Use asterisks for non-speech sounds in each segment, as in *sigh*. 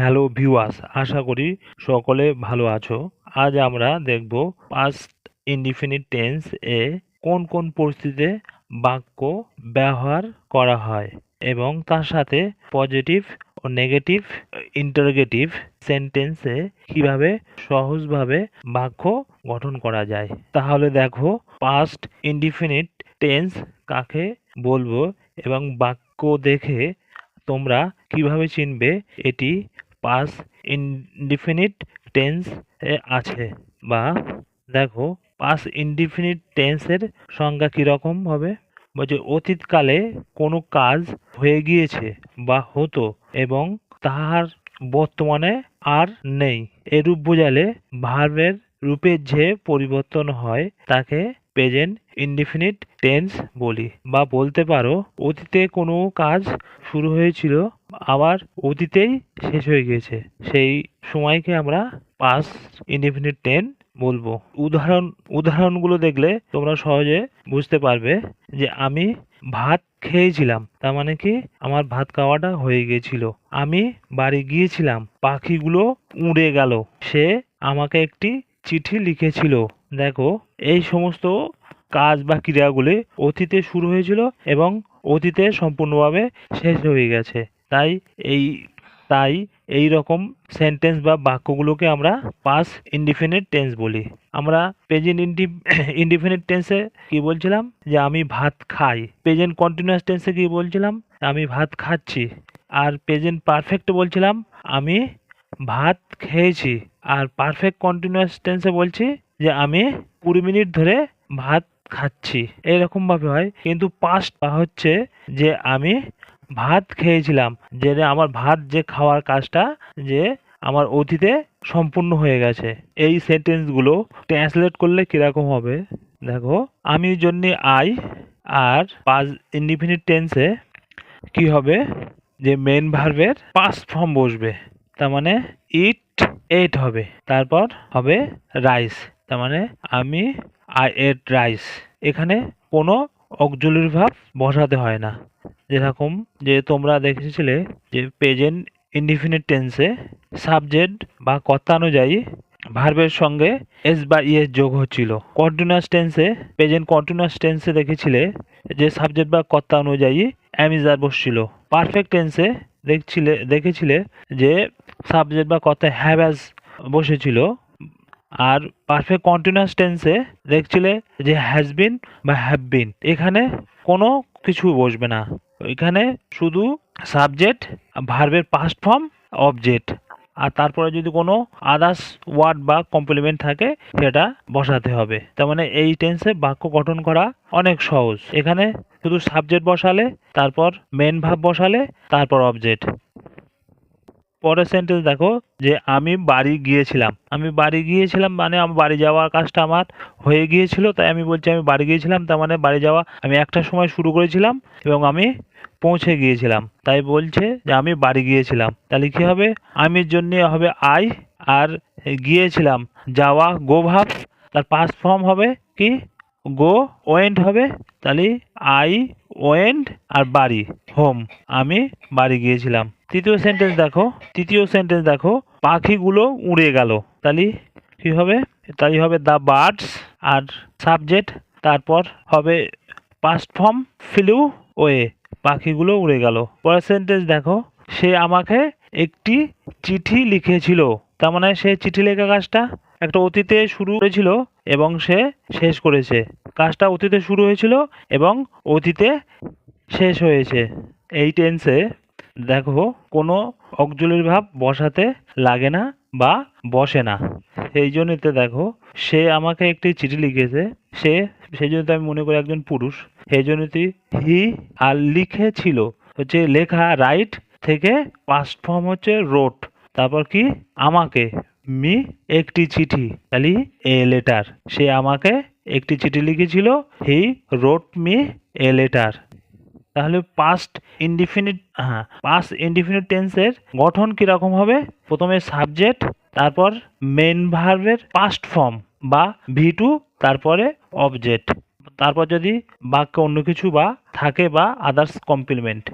Hello viewers আশা করি সকলে ভালো আছো। আজ আমরা দেখব পাস্ট ইনডিফিনিট টেন্স এ কোন কোন পরিস্থিতিতে বাক্য ব্যবহার করা হয় এবং তার সাথে পজিটিভ ও নেগেটিভ ইন্টারগেটিভ সেন্টেন্সে কীভাবে সহজভাবে বাক্য গঠন করা যায়। তাহলে দেখো পাস্ট ইনডিফিনিট টেন্স কাকে বলব এবং বাক্য দেখে তোমরা কীভাবে চিনবে এটি পাস ইনডিফিনিট টেন্স এ আছে বা দেখো পাস ইনডিফিনিট টেন্সের সংজ্ঞা কীরকম হবে? বলছে অতীতকালে কোনো কাজ হয়ে গিয়েছে বা হতো এবং তাহার বর্তমানে আর নেই। এরূপ বোঝালে ভার্বের রূপের যে পরিবর্তন হয় তাকে প্রেজেন্ট ইনডিফিনিট টেন্স বলি। বা বলতে পারো, অতীতে কোনো কাজ শুরু হয়েছিল আবার অতীতেই শেষ হয়ে গিয়েছে। সেই সময়কে আমরা পাস ইনডিফিনিট টেন বলব। উদাহরণ, উদাহরণগুলো দেখলে তোমরা সহজে বুঝতে পারবে যে আমি ভাত খেয়েছিলাম, তার মানে কি আমার ভাত খাওয়াটা হয়ে গিয়েছিল। আমি বাড়ি গিয়েছিলাম, পাখিগুলো উড়ে গেল, সে আমাকে একটি চিঠি লিখেছিল। দেখো, এই সমস্ত কাজ বা ক্রিয়াগুলি অতীতে শুরু হয়েছিল এবং অতীতে সম্পূর্ণভাবে শেষ হয়ে গেছে। তাই এই তাই এই রকম সেন্টেন্স বা বাক্যগুলোকে আমরা পাস ইনডিফিনিট টেন্স বলি। আমরা প্রেজেন্ট ইন্ডি ইনডিফিনিট টেন্সে কি বলছিলাম? যে আমি ভাত খাই। প্রেজেন্ট কন্টিনিউয়াস টেন্সে কি বলছিলাম? আমি ভাত খাচ্ছি। আর প্রেজেন্ট পারফেক্ট বলছিলাম, আমি ভাত খেয়েছি। আর পারফেক্ট কন্টিনিউয়াস টেন্সে বলছি যে আমি কুড়ি মিনিট ধরে ভাত খাচ্ছি। এরকম ভাবে হয়। কিন্তু পাস্ট হচ্ছে যে আমি ভাত খেয়েছিলাম, যে আমার ভাত যে খাওয়ার কাজটা যে আমার অতীতে সম্পূর্ণ হয়ে গেছে। এই সেন্টেন্সগুলো ট্রান্সলেট করলে কীরকম হবে? দেখো, আমি জন্য আই আর পাস ইনডিফিনিট টেন্সে কি হবে? যে মেন ভার্বের পাস্ট ফর্ম বসবে। তার মানে ইট এট হবে। তারপর হবে রাইস তার মানে আমি আই এট রাইস এখানে কোনো অকজলির ভাব বসাতে হয় না। যেরকম যে তোমরা দেখেছিলে যে প্রেজেন্ট ইনডিফিনিট টেন্সে সাবজেক্ট বা কর্তা অনুযায়ী ভার্বের সঙ্গে এস বা ইএস যোগ হচ্ছিল। কন্টিনিউয়াস টেন্সে প্রেজেন্ট কন্টিনিউয়াস টেন্সে দেখেছিলে যে সাবজেক্ট বা কর্তা অনুযায়ী অ্যামিজার বসছিল পারফেক্ট টেন্সে দেখছিলে, দেখেছিলে যে সাবজেক্ট বা কর্তা হ্যাভ অ্যাজ বসেছিল। আর পারফেক্ট কন্টিনিউয়াস টেন্সে দেখছিলে যে হ্যাজ বিন বা হ্যাভ বিন এখানে কোনো কিছু বসবে না। এখানে শুধু সাবজেক্ট ভার্বের পাস্ট ফর্ম অবজেক্ট আর তারপরে যদি কোনো আদার্স ওয়ার্ড বা কমপ্লিমেন্ট থাকে, সেটা বসাতে হবে। তার মানে এই টেন্সে বাক্য গঠন করা অনেক সহজ। এখানে শুধু সাবজেক্ট বসালে, তারপর মেন ভাব বসালে, তারপর অবজেক্ট পরের সেন্টেন্স দেখো, যে আমি বাড়ি গিয়েছিলাম। আমি বাড়ি গিয়েছিলাম মানে আমার বাড়ি যাওয়ার কাজটা আমার হয়ে গিয়েছিল, তাই আমি বলছি আমি বাড়ি গিয়েছিলাম, তার মানে বাড়ি যাওয়া আমি একটা সময় শুরু করেছিলাম এবং আমি পৌঁছে গিয়েছিলাম। তাই বলছে যে আমি বাড়ি গিয়েছিলাম। তাহলে কী হবে? আমির জন্য হবে আই আর গিয়েছিলাম। যাওয়া গো ভাব, তার পাস ফর্ম হবে কি? গো ওয়েন্ট হবে, তাহলে আই ওয়েন্ট আর বাড়ি হোম আমি বাড়ি গিয়েছিলাম। তৃতীয় সেন্টেন্স দেখো, তৃতীয় সেন্টেন্স দেখো, পাখিগুলো উড়ে গেল। তাহলে কি হবে? তাই হবে দ্য বার্ডস আর সাবজেক্ট তারপর হবে পাস্ট ফর্ম ফিলু ওয়ে পাখিগুলো উড়ে গেল। পরের সেন্টেন্স দেখো, সে আমাকে একটি চিঠি লিখেছিল। তার মানে সে চিঠি লেখা কাজটা একটা অতীতে শুরু করেছিল এবং সে শেষ করেছে। কাজটা অতীতে শুরু হয়েছিল এবং অতীতে শেষ হয়েছে। এই টেন্সে দেখো, কোনো অকজলির ভাব বসাতে লাগে না বা বসে না। সেই জন্যতে দেখো, সে আমাকে একটি চিঠি লিখেছে। সে, সেই জন্য আমি মনে করি একজন পুরুষ। সেই জন্যই হি আর লিখেছিল, হচ্ছে লেখা রাইট থেকে পাস্ট ফর্ম হচ্ছে রোট। তারপর কি? আমাকে, মি একটি চিঠি, তাহলে এ লেটার। সে আমাকে একটি চিঠি লিখেছিল, he wrote me a letter. তাহলে পাস্ট ইনডিফিনিট হ্যাঁ পাস্ট ইনডিফিনিট টেন্সের গঠন কীরকম হবে? প্রথমে সাবজেক্ট তারপর মেন ভার্বের পাস্ট ফর্ম বা ভি টু তারপরে অবজেক্ট তারপর যদি বাক্যে অন্য কিছু বা থাকে বা আদার্স কমপ্লিমেন্ট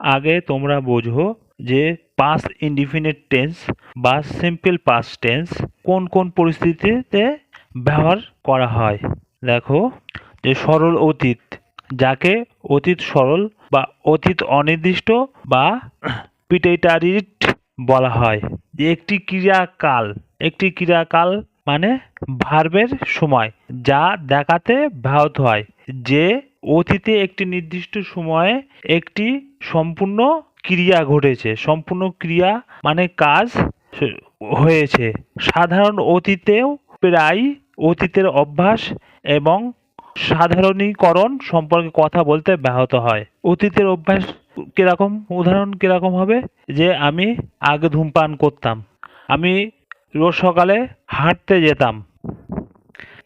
আগে তোমরা বোঝো যে পাস ইনডিফিনিট টেন্স বা সিম্পল পাস টেন্স কোন কোন পরিস্থিতিতে ব্যবহার করা হয়। দেখো, যে সরল অতীত যাকে অতীত সরল বা অতীত অনির্দিষ্ট বা পিটেটারিট বলা হয়। একটি ক্রিয়াকাল একটি ক্রিয়াকাল মানে ভার্বের সময় যা দেখাতে ব্যাহত হয়। যে অতীতে একটি নির্দিষ্ট সময়ে একটি সম্পূর্ণ ক্রিয়া ঘটেছে। সম্পূর্ণ ক্রিয়া মানে কাজ হয়েছে। সাধারণ অতীতেও প্রায় অতীতের অভ্যাস এবং সাধারণীকরণ সম্পর্কে কথা বলতে ব্যাহত হয়। অতীতের অভ্যাস কীরকম? উদাহরণ কীরকম হবে? যে আমি আগে ধূমপান করতাম। আমি রোজ সকালে হাঁটতে যেতাম।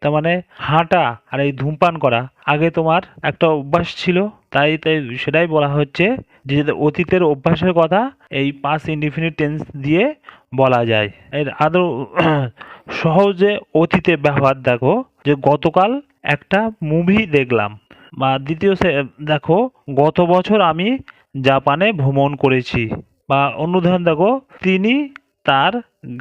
তার মানে হাঁটা আর এই ধূমপান করা, আগে তোমার একটা অভ্যাস ছিল, তাই তাই সেটাই বলা হচ্ছে যে অতীতের অভ্যাসের কথা এই পাঁচ ইনডিফিনিট টেন্স দিয়ে বলা যায়। এর আদৌ *clears throat* সহজে অতীতে ব্যবহার দেখো। যে গতকাল একটা মুভি দেখলাম। বা দ্বিতীয় দেখো, গত বছর আমি জাপানে ভ্রমণ করেছি। বা উদাহরণ, দেখো, তিনি তার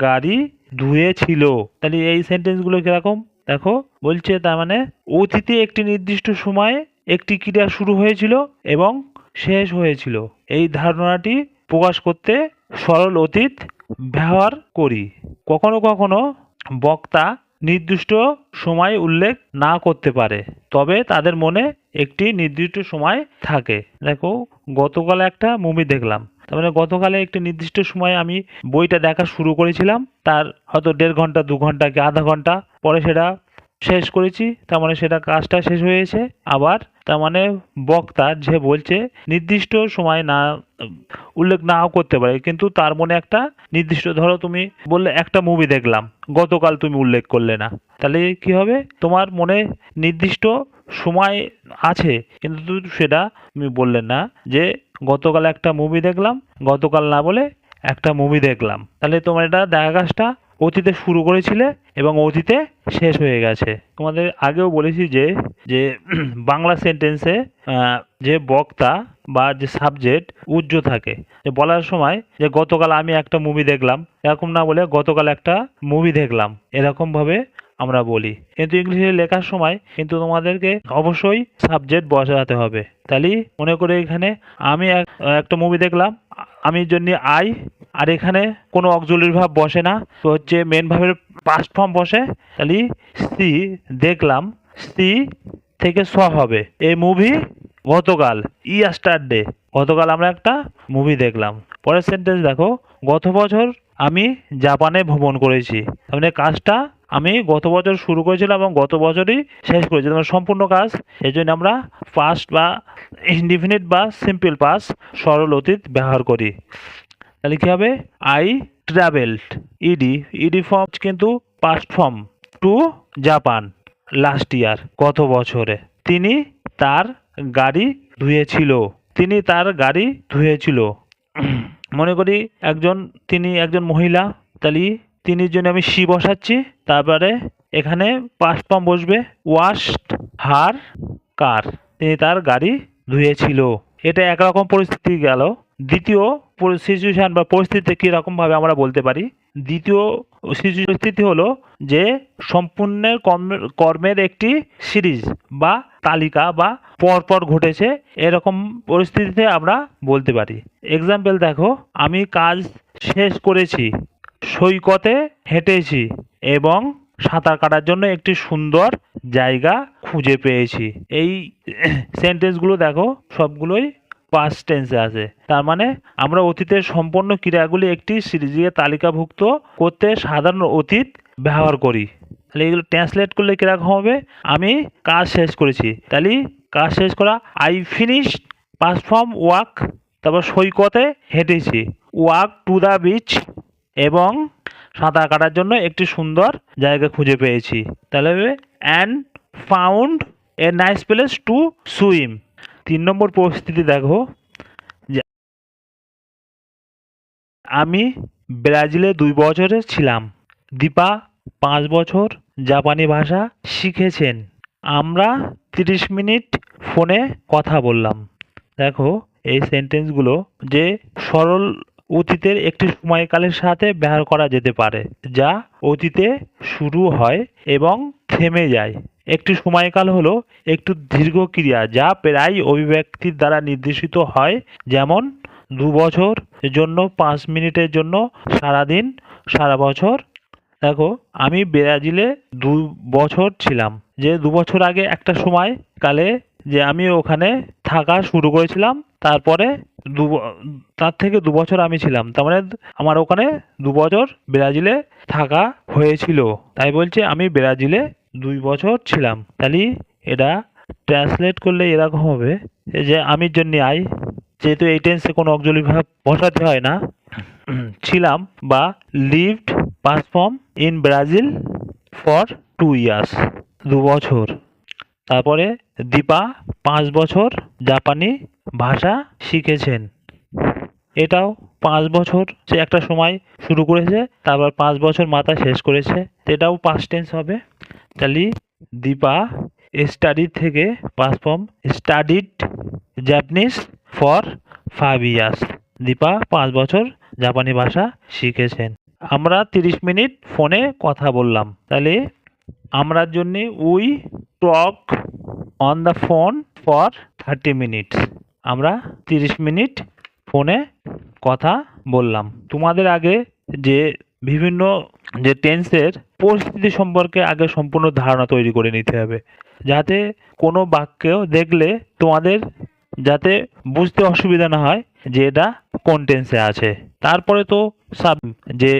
গাড়ি ধুয়েছিল। তাহলে এই সেন্টেন্সগুলো কীরকম? দেখো, বলছে তার মানে অতীতে একটি নির্দিষ্ট সময়ে একটি ক্রিয়া শুরু হয়েছিল এবং শেষ হয়েছিল। এই ধারণাটি প্রকাশ করতে সরল অতীত ব্যবহার করি। কখনো কখনো বক্তা নির্দিষ্ট সময় উল্লেখ না করতে পারে, তবে তাদের মনে একটি নির্দিষ্ট সময় থাকে। দেখো, গতকাল একটা মুভি দেখলাম। তার মানে গতকালে একটি নির্দিষ্ট সময় আমি বইটা দেখা শুরু করেছিলাম। তার হয়তো দেড় ঘণ্টা, দু ঘণ্টা কি আধা ঘণ্টা, পরে সেটা শেষ করেছি। তার মানে সেটা কাজটা শেষ হয়েছে আবার তার মানে বক্তা যে বলছে, নির্দিষ্ট সময় না, উল্লেখ নাও করতে পারে, কিন্তু তার মনে একটা নির্দিষ্ট, ধরো তুমি বললে একটা মুভি দেখলাম, গতকাল তুমি উল্লেখ করলে না। তাহলে কি হবে? তোমার মনে নির্দিষ্ট সময় আছে, কিন্তু সেটা তুমি বললে না যে গতকাল একটা মুভি দেখলাম, গতকাল না বলে একটা মুভি দেখলাম। তাহলে তোমার এটা দেখা কাজটা অতীতে শুরু করেছিলে এবং অতীতে শেষ হয়ে গেছে। তোমাদের আগেও বলেছি যে যে *clears throat* বাংলা সেন্টেন্সে যে বক্তা বা যে সাবজেক্ট উজ্জ্ব থাকে। যে বলার সময় যে গতকাল আমি একটা মুভি দেখলাম, এরকম না বলে গতকাল একটা মুভি দেখলাম এরকমভাবে আমরা বলি। কিন্তু ইংলিশে লেখার সময় কিন্তু তোমাদেরকে অবশ্যই সাবজেক্ট বসাতে হবে। তাহলে মনে করে এখানে আমি এক- একটা মুভি দেখলাম, আমি জন্য আই আর এখানে কোনো অক্সিলারি ভাব বসে না। তো হচ্ছে মেন ভাবের পাস্ট ফর্ম বসে। তাহলে সি দেখলাম সি থেকে স হবে। এই মুভি গতকাল ইয়াস্টারডে গতকাল আমরা একটা মুভি দেখলাম। পরের সেন্টেন্স দেখো, গত বছর আমি জাপানে ভ্রমণ করেছি। তার মানে কাজটা আমি গত বছর শুরু করেছিলাম এবং গত বছরই শেষ করেছি। মানে সম্পূর্ণ কাজ। এই জন্য আমরা পাস্ট বা ইনডিফিনিট বা সিম্পল পাস সরল অতীত ব্যবহার করি। তাহলে কি হবে? I travelled ED ED form কিন্তু past form to Japan last year গত বছরে। তিনি তার গাড়ি ধুয়েছিল। তিনি তার গাড়ি ধুয়েছিল। মনে করি একজন, তিনি একজন মহিলা, তাহলে তিনি জন্য আমি সি বসাচ্ছি। তারপরে এখানে পাস্ট ফর্ম বসবে। ওয়াশড হার কার তিনি তার গাড়ি ধুয়েছিল। এটা একরকম পরিস্থিতি গেল। দ্বিতীয় সিচুয়েশন বা পরিস্থিতি কীরকমভাবে আমরা বলতে পারি? দ্বিতীয় পরিস্থিতি হলো যে সম্পূর্ণের কর্মের কর্মের একটি সিরিজ বা তালিকা বা পরপর ঘটেছে, এরকম পরিস্থিতিতে আমরা বলতে পারি। এক্সাম্পল দেখো, আমি কাজ শেষ করেছি, সৈকতে হেঁটেছি এবং সাঁতার কাটার জন্য একটি সুন্দর জায়গা খুঁজে পেয়েছি। এই *clears throat* সেন্টেন্সগুলো দেখো, সবগুলোই পাস্ট টেন্সে আছে। তার মানে আমরা অতীতের সম্পন্ন ক্রিয়াগুলি একটি সিরিজে তালিকাভুক্ত করতে সাধারণ অতীত ব্যবহার করি। তাহলে এগুলো ট্রান্সলেট করলে কীরকম হবে? আমি কাজ শেষ করেছি। তাহলে কাজ শেষ করা I finish past form walk তারপর সৈকতে হেঁটেছি। ওয়াক টু দ্য বিচ এবং সাঁতার কাটার জন্য একটি সুন্দর জায়গা খুঁজে পেয়েছি। তাহলে and found a nice place to swim তিন নম্বর পরিস্থিতি দেখো, যে আমি ব্রাজিলে দুই বছরে ছিলাম। দীপা পাঁচ বছর জাপানি ভাষা শিখেছেন। আমরা তিরিশ মিনিট ফোনে কথা বললাম। দেখো এই সেন্টেন্সগুলো যে সরল অতীতের একটি সময়কালের সাথে ব্যবহার করা যেতে পারে, যা অতীতে শুরু হয় এবং থেমে যায়। একটি সময়কাল হলো একটু দীর্ঘ ক্রিয়া যা প্রায় অভিব্যক্তির দ্বারা নির্দেশিত হয়, যেমন দু বছর জন্য, পাঁচ মিনিটের জন্য, সারাদিন, সারা বছর। দেখো, আমি ব্রাজিলে দু বছর ছিলাম। যে দু বছর আগে একটা সময় কালে যে আমি ওখানে থাকা শুরু করেছিলাম তারপরে দু, তার থেকে দু বছর আমি ছিলাম। তার মানে আমার ওখানে দু বছর ব্রাজিলে থাকা হয়েছিল। তাই বলছে আমি ব্রাজিলে দুই বছর ছিলাম। তাহলে এটা ট্রান্সলেট করলে এরকম হবে যে আমি জন্য আই। যেহেতু এই টেন্সে কোনো অক্সিলারি ভাব বসাতে হয় না। ছিলাম বা lived past form in Brazil for two years দু বছর। তারপরে দীপা পাঁচ বছর জাপানি ভাষা শিখেছেন। এটাও পাঁচ বছর সে একটা সময় শুরু করেছে, তারপর পাঁচ বছর মাথা শেষ করেছে এটাও পাস্ট টেন্স হবে। তাহলে দীপা স্টাডি থেকে past form studied Japanese for five years Dipa পাঁচ বছর জাপানি ভাষা শিখেছেন। আমরা তিরিশ মিনিট ফোনে কথা বললাম। তাহলে আমরার জন্যে we talk on the phone for thirty minutes আমরা তিরিশ মিনিট ফোনে কথা বললাম। তোমাদের আগে যে বিভিন্ন যে টেন্সের পরিস্থিতি সম্পর্কে আগে সম্পূর্ণ ধারণা তৈরি করে নিতে হবে। যাতে কোনো বাক্য দেখলে তোমাদের যাতে বুঝতে অসুবিধা না হয় যে এটা কোন টেন্সে আছে। তারপরে তো সাব যে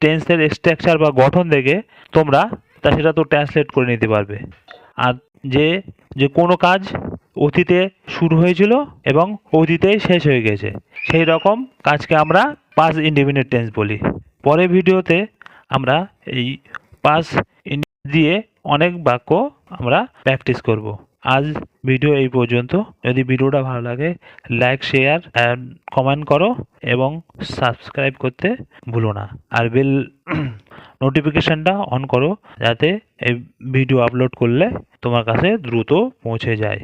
টেন্সের স্ট্রাকচার বা গঠন দেখে তোমরা তা সেটা তো ট্রান্সলেট করে নিতে পারবে। আর যে যে কোনো কাজ অতীতে শুরু হয়েছিল এবং অতীতেই শেষ হয়ে গেছে। সেই রকম কাজকে আমরা পাস ইন্ডিপেন্ডেন্ট টেন্স বলি। পরের ভিডিওতে আমরা এই পাস দিয়ে অনেক বাক্য আমরা প্র্যাকটিস করব। আজ ভিডিও এই পর্যন্ত। যদি ভিডিওটা ভালো লাগে, লাইক, শেয়ার কমেন্ট করো এবং সাবস্ক্রাইব করতে ভুলো না। আর বেল *clears throat* নোটিফিকেশনটা অন করো যাতে এই ভিডিও আপলোড করলে তোমার কাছে দ্রুত পৌঁছে যায়।